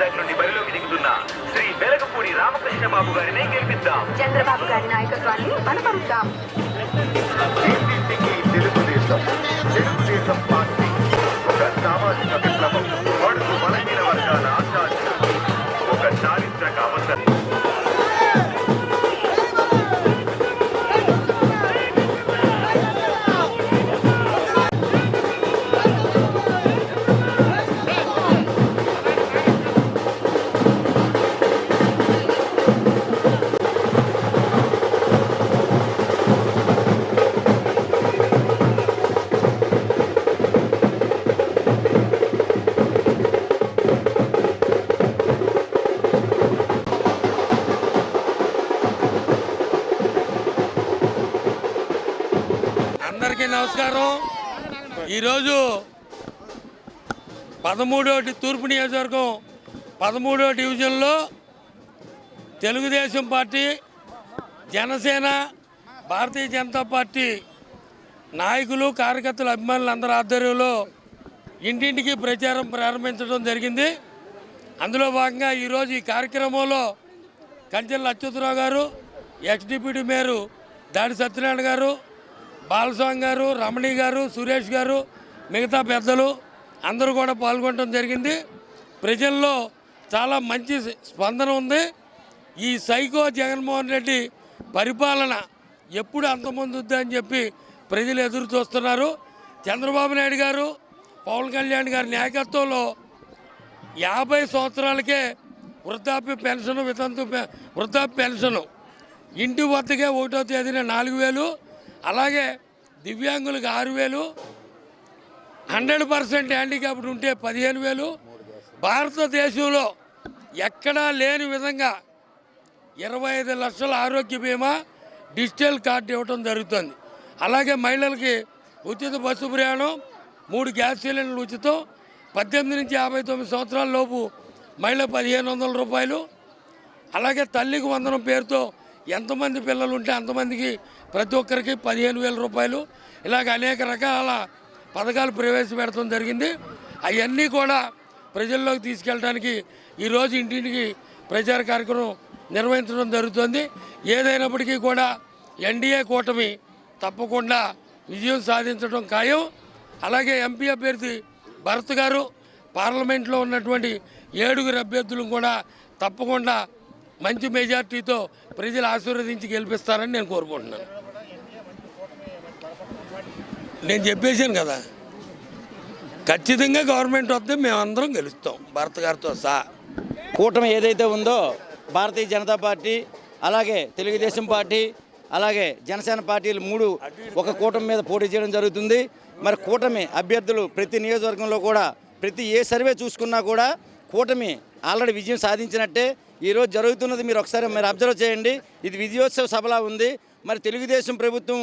వైజాగ్ నుండి బరిలోకి దిగుతున్న శ్రీ వెలగపూడి రామకృష్ణ బాబు గారిని గెలిపిద్దాం. చంద్రబాబు గారి నాయకత్వాన్ని బలపరుద్దాం. తెలుగుదేశం తెలుగుదేశం అందరికీ నమస్కారం. ఈరోజు పదమూడో తూర్పు నియోజకవర్గం పదమూడో డివిజన్లో తెలుగుదేశం పార్టీ జనసేన భారతీయ జనతా పార్టీ నాయకులు కార్యకర్తలు అభిమానులు అందరి ఆధ్వర్యంలో ఇంటింటికి ప్రచారం ప్రారంభించడం జరిగింది. అందులో భాగంగా ఈరోజు ఈ కార్యక్రమంలో కంచెల అచ్యుతరావు గారు ఎక్స్డిప్యూటీ మేయరు దాడి సత్యనారాయణ గారు బాలస్వామి గారు రమణి గారు సురేష్ గారు మిగతా పెద్దలు అందరూ కూడా పాల్గొనడం జరిగింది. ప్రజల్లో చాలా మంచి స్పందన ఉంది. ఈ సైకో జగన్మోహన్ రెడ్డి పరిపాలన ఎప్పుడు అంతమంది అని చెప్పి ప్రజలు ఎదురు చూస్తున్నారు. చంద్రబాబు నాయుడు గారు పవన్ కళ్యాణ్ గారి నాయకత్వంలో యాభై సంవత్సరాలకే వృద్ధాప్య పెన్షన్ వితంతు పె- వృద్ధాప్య పెన్షన్ ఇంటి వద్దకే ఒకటో తేదీన నాలుగు వేలు అలాగే దివ్యాంగులకు ఆరు వేలు హండ్రెడ్ పర్సెంట్ హ్యాండిక్యాప్డ్ ఉంటే పదిహేను వేలు. భారతదేశంలో ఎక్కడా లేని విధంగా ఇరవై ఐదు లక్షల ఆరోగ్య బీమా డిజిటల్ కార్డు ఇవ్వడం జరుగుతుంది. అలాగే మహిళలకి ఉచిత బస్సు ప్రయాణం మూడు గ్యాస్ సిలిండర్లు ఉచితం పద్దెనిమిది నుంచి యాభై తొమ్మిది సంవత్సరాల లోపు మహిళ పదిహేను వందల రూపాయలు. అలాగే తల్లికి వందనం పేరుతో ఎంతమంది పిల్లలు ఉంటే అంతమందికి ప్రతి ఒక్కరికి పదిహేను వేల రూపాయలు. ఇలాగ అనేక రకాల పథకాలు ప్రవేశపెడతాం జరిగింది. అవన్నీ కూడా ప్రజల్లోకి తీసుకెళ్ళడానికి ఈరోజు ఇంటింటికి ప్రచార కార్యక్రమం నిర్వహించడం జరుగుతుంది. ఏదైనప్పటికీ కూడా ఎన్డీఏ కూటమి తప్పకుండా విజయం సాధించడం ఖాయం. అలాగే ఎంపీ అభ్యర్థి భరత్ గారు పార్లమెంట్లో ఉన్నటువంటి ఏడుగురు అభ్యర్థులను కూడా తప్పకుండా మంచి మెజార్టీతో ప్రజలు ఆశీర్వదించి గెలిపిస్తారని నేను కోరుకుంటున్నాను. నేను చెప్పేశాను కదా. ఖచ్చితంగా గవర్నమెంట్ వస్తే మేమందరం గెలుస్తాం భరత్ గారితో సహా. కూటమి ఏదైతే ఉందో భారతీయ జనతా పార్టీ అలాగే తెలుగుదేశం పార్టీ అలాగే జనసేన పార్టీలు మూడు ఒక కూటమి మీద పోటీ చేయడం జరుగుతుంది. మరి కూటమి అభ్యర్థులు ప్రతి నియోజకవర్గంలో కూడా ప్రతి ఏ సర్వే చూసుకున్నా కూడా కూటమి ఆల్రెడీ విజయం సాధించినట్టే ఈరోజు జరుగుతున్నది. మీరు ఒకసారి మీరు అబ్జర్వ్ చేయండి. ఇది విజయోత్సవ సభలా ఉంది. మరి తెలుగుదేశం ప్రభుత్వం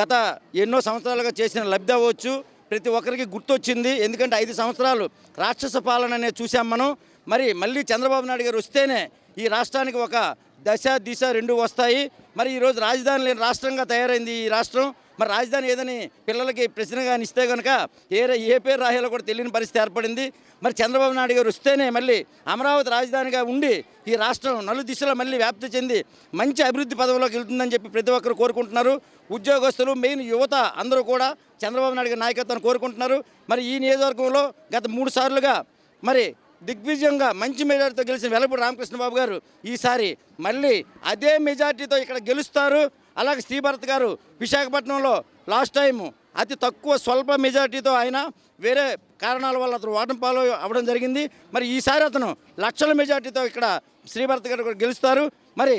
గత ఎన్నో సంవత్సరాలుగా చేసిన లబ్ధి అవ్వచ్చు. ప్రతి ఒక్కరికి గుర్తొచ్చింది. ఎందుకంటే ఐదు సంవత్సరాలు రాక్షస పాలన అనేది చూసాం మనం. మరి మళ్ళీ చంద్రబాబు నాయుడు గారు వస్తేనే ఈ రాష్ట్రానికి ఒక దశ దిశ రెండు వస్తాయి. మరి ఈరోజు రాజధాని లేని రాష్ట్రంగా తయారైంది ఈ రాష్ట్రం. మరి రాజధాని ఏదని పిల్లలకి ప్రశ్న కానీ ఇస్తే కనుక ఏ ఏ పేరు రాయాలో కూడా తెలియని పరిస్థితి ఏర్పడింది. మరి చంద్రబాబు నాయుడు గారు వస్తేనే మళ్ళీ అమరావతి రాజధానిగా ఉండి ఈ రాష్ట్రం నలు దిశలో మళ్ళీ వ్యాప్తి చెంది మంచి అభివృద్ధి పదవిలోకి వెళ్తుందని చెప్పి ప్రతి ఒక్కరు కోరుకుంటున్నారు. ఉద్యోగస్తులు మెయిన్ యువత అందరూ కూడా చంద్రబాబు నాయుడు గారి నాయకత్వాన్ని కోరుకుంటున్నారు. మరి ఈ నియోజకవర్గంలో గత మూడు సార్లుగా మరి దిగ్విజయంగా మంచి మెజార్టీతో గెలిచిన వెలపూడి రామకృష్ణబాబు గారు ఈసారి మళ్ళీ అదే మెజార్టీతో ఇక్కడ గెలుస్తారు. అలాగే శ్రీభరత్ గారు విశాఖపట్నంలో లాస్ట్ టైం అతి తక్కువ స్వల్ప మెజార్టీతో ఆయన వేరే కారణాల వల్ల అతను ఓటమి పాలు అవ్వడం జరిగింది. మరి ఈసారి అతను లక్షల మెజార్టీతో ఇక్కడ శ్రీభరత్ గారు కూడా గెలుస్తారు. మరి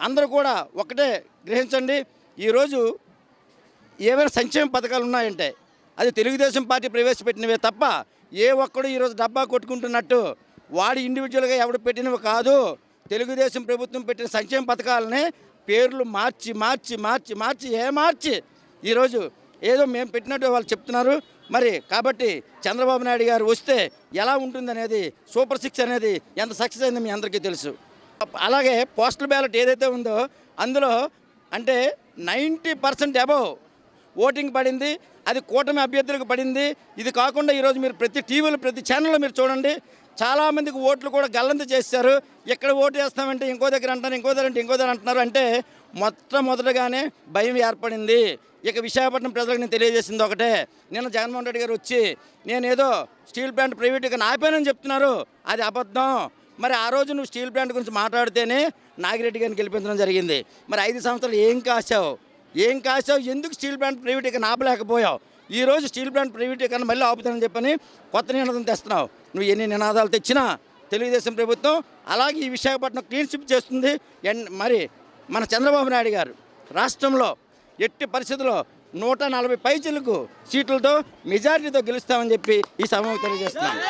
అందరూ కూడా ఒకటే గ్రహించండి ఈరోజు ఏమైనా సంక్షేమ పథకాలు ఉన్నాయంటే అది తెలుగుదేశం పార్టీ ప్రవేశపెట్టినవే తప్ప ఏ ఒక్కడు ఈరోజు డబ్బా కొట్టుకుంటున్నట్టు వాడి ఇండివిజువల్గా ఎవడు పెట్టినవి కాదు. తెలుగుదేశం ప్రభుత్వం పెట్టిన సంక్షేమ పథకాలని పేర్లు మార్చి మార్చి మార్చి మార్చి ఏ మార్చి? ఈరోజు ఏదో మేము పెట్టినట్టు వాళ్ళు చెప్తున్నారు. మరి కాబట్టి చంద్రబాబు నాయుడు గారు వస్తే ఎలా ఉంటుందనేది సూపర్ సిక్స్ అనేది ఎంత సక్సెస్ అయిందో మీ అందరికీ తెలుసు. అలాగే పోస్టల్ బ్యాలెట్ ఏదైతే ఉందో అందులో అంటే నైంటీ పర్సెంట్ అబవ్ ఓటింగ్ పడింది అది కూటమి అభ్యర్థులకు పడింది. ఇది కాకుండా ఈరోజు మీరు ప్రతి టీవీలో ప్రతి ఛానల్లో మీరు చూడండి చాలామందికి ఓట్లు కూడా గల్లంత చేశారు. ఇక్కడ ఓటు వేస్తామంటే ఇంకో దగ్గర అంటారు ఇంకో దగ్గర అంటే ఇంకో దగ్గర అంటున్నారు అంటే మొట్టమొదటగానే భయం ఏర్పడింది. ఇక విశాఖపట్నం ప్రజలకు నేను తెలియజేసింది ఒకటే. నిన్న జగన్మోహన్ రెడ్డి గారు వచ్చి నేను ఏదో స్టీల్ ప్లాంట్ ప్రైవేట్గా ఆపానని చెప్తున్నారు. అది అబద్ధం. మరి ఆ రోజు నువ్వు స్టీల్ ప్లాంట్ గురించి మాట్లాడితేనే నాగిరెడ్డి గారిని గెలిపించడం జరిగింది. మరి ఐదు సంవత్సరాలు ఏం కాశావు? ఏం కాశావు? ఎందుకు స్టీల్ ప్లాంట్ ప్రైవేటీకరణ ఆపలేకపోయావు నాపలేకపోయావు? ఈరోజు స్టీల్ ప్లాంట్ ప్రైవేటీకరణ మళ్ళీ ఆపుతానని చెప్పని కొత్త నినాదం తెస్తున్నావు. నువ్వు ఎన్ని నినాదాలు తెచ్చినా తెలుగుదేశం ప్రభుత్వం అలాగే ఈ విశాఖపట్నం క్లీన్ స్విప్ చేస్తుంది. ఎన్- మరి మన చంద్రబాబు నాయుడు గారు రాష్ట్రంలో ఎట్టి పరిస్థితుల్లో నూట నలభై పైచిలకు సీట్లతో మెజారిటీతో గెలుస్తామని చెప్పి ఈ సభకు తెలియజేస్తున్నాను